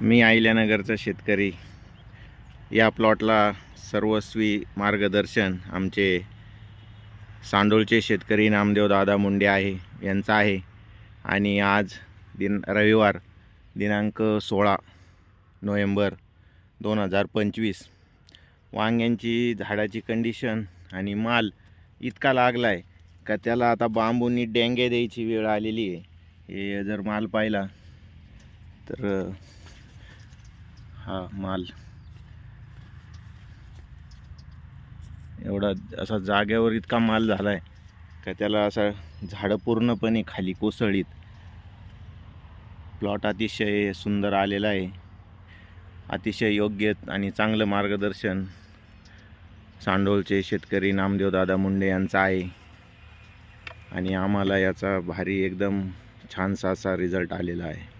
मी आहिल्यानगरचा शेतकरी. या प्लॉटला सर्वस्वी मार्गदर्शन आमचे सांडोळचे शेतकरी नामदेव दादा मुंडे आहे यांचं आहे. आणि आज दिन रविवार दिनांक सोळा नोव्हेंबर दोन हजार पंचवीस. वांग्यांची झाडाची कंडिशन आणि माल इतका लागला आहे का त्याला आता बांबूंनी डेंगे द्यायची वेळ आलेली आहे. हे जर माल पाहिला तर हा माल. एवढा असा जाग्यावर इतका माल झाला आहे का त्याला असा झाडं पूर्णपणे खाली कोसळीत. प्लॉट अतिशय सुंदर आलेला आहे. अतिशय योग्य आणि चांगलं मार्गदर्शन सांडोलचे शेतकरी नामदेव दादा मुंडे यांचा आहे. आणि आम्हाला याचा भारी एकदम छानसा असा रिझल्ट आलेला आहे.